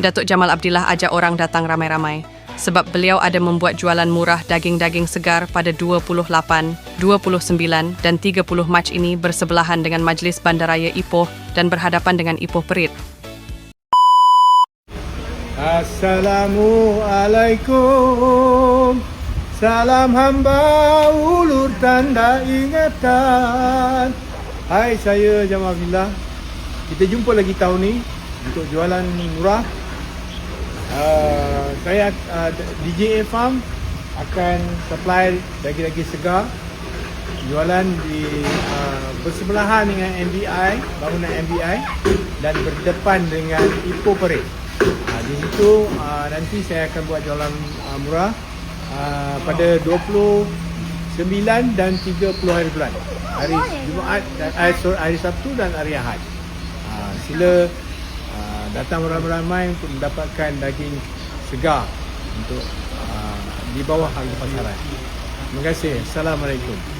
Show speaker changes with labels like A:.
A: Datuk Jamal Abdillah ajak orang datang ramai-ramai. Sebab beliau ada membuat jualan murah daging-daging segar pada 28, 29 dan 30 Mac ini bersebelahan dengan Majlis Bandaraya Ipoh dan berhadapan dengan Ipoh Perit.
B: Assalamualaikum. Salam hamba ulur tanda ingatan. Hai saya Jamal Abdillah. Kita jumpa lagi tahun ni Untuk jualan murah uh, Saya uh, DJ Farm Akan supply daging-daging segar Jualan di uh, bersebelahan dengan MBI Bangunan MBI Dan berdepan dengan Ipoh Perit Ha, di situ uh, nanti saya akan buat jualan uh, murah uh, pada 29 dan 30 hari bulan. Hari Jumaat dan sorry, hari Sabtu dan hari Ahad. Uh, sila uh, datang beramai-ramai untuk mendapatkan daging segar untuk uh, di bawah harga pasaran. Terima kasih. Assalamualaikum.